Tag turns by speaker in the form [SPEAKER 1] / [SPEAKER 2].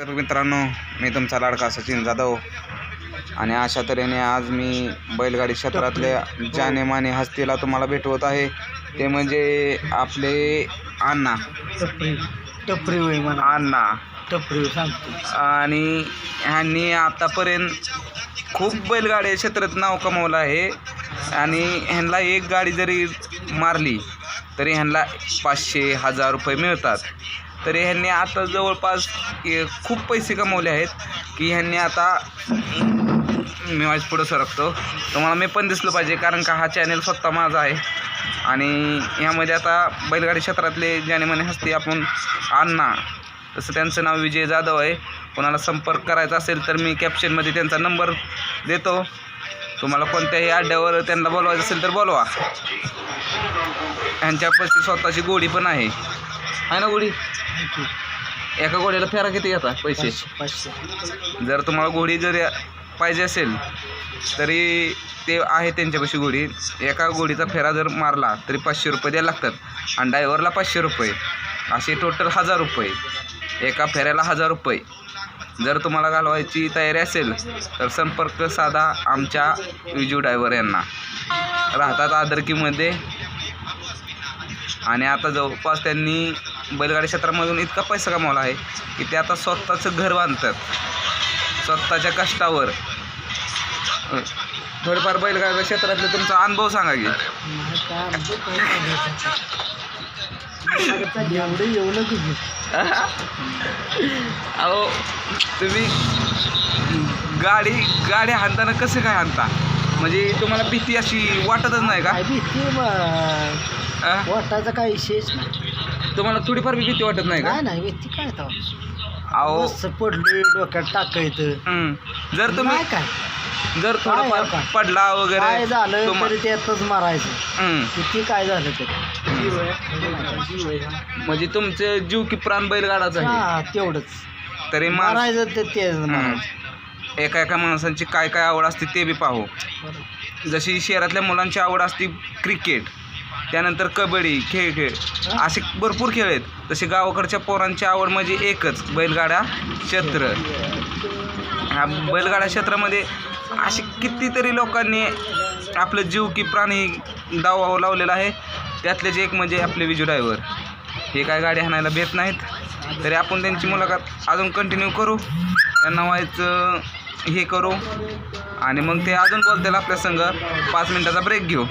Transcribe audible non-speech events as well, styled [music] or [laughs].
[SPEAKER 1] तर मित्रांनो मी तुमचा लाडका सचिन जाधव. आणि अशा तऱ्हेने आज मी बैलगाडी क्षेत्रातल्या जानेमाने हस्तीला तुम्हाला भेटवत आहे. ते म्हणजे आपले अण्णा.
[SPEAKER 2] टपरी टपरी होई म्हणा
[SPEAKER 1] अण्णा.
[SPEAKER 2] टपरी सांगतो.
[SPEAKER 1] आणि ह्यांनी आतापर्यंत खूप बैलगाडी क्षेत्रात नाव कमवलं आहे. आणि ह्यांना एक गाडी जरी मारली तरी ह्यांना पाचशे हजार रुपये मिळतात. तरी ह्यांनी आता जवळपास खूप पैसे कमवले आहेत की ह्यांनी आता मी माझ्या पुढं सरकतो. तुम्हाला मी पण दिसलं पाहिजे कारण का हा चॅनेल स्वतः माझा आहे. आणि यामध्ये आता बैलगाडी क्षेत्रातले ज्याने म्हणे हस्ते आपण अण्णा तसं त्यांचं नाव विजय जाधव आहे. कोणाला संपर्क करायचा असेल तर मी कॅप्शनमध्ये त्यांचा नंबर देतो. तुम्हाला कोणत्याही अड्ड्यावर त्यांना बोलवायचं असेल तर बोलवा. ह्यांच्यापाशी स्वतःची गोडी पण आहे. आहे ना गोडी एका गोडीला फेरा किती घेता? पैसे.
[SPEAKER 2] पाचशे.
[SPEAKER 1] जर तुम्हाला घोडी जर पाहिजे असेल तरी ते आहे त्यांच्यापाशी घोडी एका घोडीचा फेरा जर मारला तरी पाचशे रुपये द्यायला लागतात. आणि ड्रायव्हरला पाचशे रुपये. असे टोटल हजार रुपये. एका फेऱ्याला हजार रुपये. जर तुम्हाला घालवायची तयारी असेल तर संपर्क साधा आमच्या विजू ड्रायव्हर यांना. राहतात आदरकीमध्ये. आणि आता जवळपास त्यांनी बैलगाडी क्षेत्रामधून इतका पैसा कमावला आहे की ते आता स्वतःचं घर बांधतात. स्वतःच्या कष्टावर. थोडंफार बैलगाडी क्षेत्रातले तुमचा अनुभव सांगा की. [laughs] अहो तुम्ही गाडी गाडी हाणताना कसं काय हाणता? म्हणजे तुम्हाला भीती अशी वाटतच नाही का?
[SPEAKER 2] भीती वाटायचा काय विशेष नाही.
[SPEAKER 1] तुम्हाला थोडीफार बी भीती वाटत नाही का?
[SPEAKER 2] काय नाही भीती काय तर
[SPEAKER 1] अहो.
[SPEAKER 2] मस्त पडले डोक्यात टाकायचं.
[SPEAKER 1] हं. जर तुम्ही
[SPEAKER 2] नाही काय?
[SPEAKER 1] जर थोडंफार
[SPEAKER 2] काय?
[SPEAKER 1] पडला
[SPEAKER 2] काय
[SPEAKER 1] वगैरे
[SPEAKER 2] झालं तरी त्यातच मारायचं.
[SPEAKER 1] हं.
[SPEAKER 2] किती काय झालं तरी.
[SPEAKER 1] म्हणजे तुमचे जीव की प्राण बैलगाडाच आहे.
[SPEAKER 2] हा तेवढंच.
[SPEAKER 1] तरी माणूस
[SPEAKER 2] मारायचं ते तेच मारायचं.
[SPEAKER 1] एका एका माणसांची काय काय आवड असते ते बी पाहू. जशी शहरातल्या मुलांची आवड असते क्रिकेट त्यानंतर कबड्डी खेळ खेळ. असे भरपूर खेळ आहेत. तसे गावाकडच्या पोरांची आवड म्हणजे एकच बैलगाडा क्षेत्र. ह्या बैलगाडा क्षेत्रामध्ये असे कितीतरी लोकांनी आपलं जीव की प्राणी दावा लावलेला आहे. त्यातलेच एक म्हणजे आपले विजू ड्रायव्हर हे काय गाडी हाणायला भेट नाहीत. तरी आपण त्यांची मुलाखत अजून कंटिन्यू करू. त्यांना व्हायचं हे करू. आणि मग ते अजून बोलतील आपल्या संघ पाच मिनटाचा ब्रेक घेऊ.